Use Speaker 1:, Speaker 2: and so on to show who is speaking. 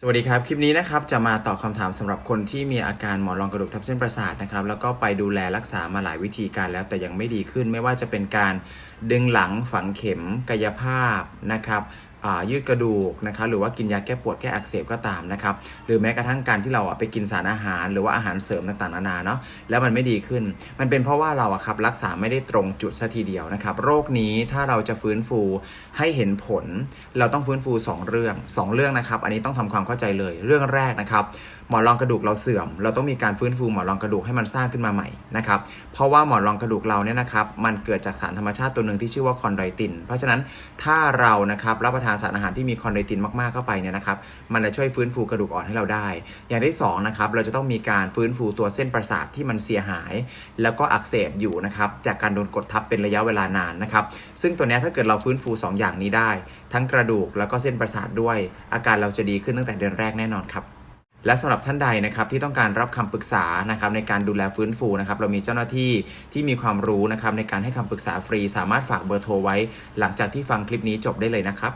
Speaker 1: สวัสดีครับ คลิปนี้นะครับจะมาตอบคำถามสำหรับคนที่มีอาการหมอนรองกระดูกทับเส้นประสาทนะครับแล้วก็ไปดูแลรักษามาหลายวิธีการแล้วแต่ยังไม่ดีขึ้น ไม่ว่าจะเป็นการดึงหลังฝังเข็มกายภาพนะครับ ยืดกระดูกนะครับหรือว่ากินยาแก้ปวดแก้อักเสบก็ตามนะครับหรือแม้กระทั่งการที่เราอะไปกินสารอาหาร หรือว่าอาหารเสริมต่างๆนานาเนาะแล้วมันไม่ดีขึ้น มันเป็นเพราะว่าเราอะครับรักษาไม่ได้ตรงจุดซะทีเดียวนะครับโรคนี้ถ้าเราจะฟื้นฟูให้เห็นผล เราต้องฟื้นฟู 2 เรื่อง 2 เรื่องนะครับ อันนี้ต้องทำความเข้าใจเลยเรื่องแรกนะครับหมอนรองกระดูกเราเสื่อม เราต้องมีการฟื้นฟูหมอนรองกระดูกให้มันสร้างขึ้นมาใหม่นะครับ เพราะว่าหมอนรองกระดูกเราเนี่ยนะครับมันเกิดจากสารธรรมชาติตัวหนึ่งที่ชื่อว่าคอนไดติน เพราะฉะนั้นถ้าเรานะครับรับประทานสารอาหารที่มีคอนไดตินมากๆเข้าไปเนี่ยนะครับมันจะช่วยฟื้นฟูกระดูกอ่อนให้เราได้ อย่างที่สองนะครับเราจะต้องมีการฟื้นฟูตัวเส้นประสาทที่มันเสียหาย แล้วก็อักเสบอยู่นะครับจากการโดนกดทับเป็นระยะเวลานานนะครับซึ่งตัวนี้ถ้าเกิดเราฟื้นฟู 2 อย่างนี้ได้ ทั้งกระดูกแล้วก็เส้นประสาทด้วย อาการเราจะดีขึ้นตั้งแต่เดือนแรกแน่นอนครับและสำหรับท่านใดนะครับที่ต้องการรับคำปรึกษานะครับในการดูแลฟื้นฟูนะครับเรามีเจ้าหน้าที่ที่มีความรู้นะครับในการให้คำปรึกษาฟรี สามารถฝากเบอร์โทรไว้ หลังจากที่ฟังคลิปนี้จบได้เลยนะครับ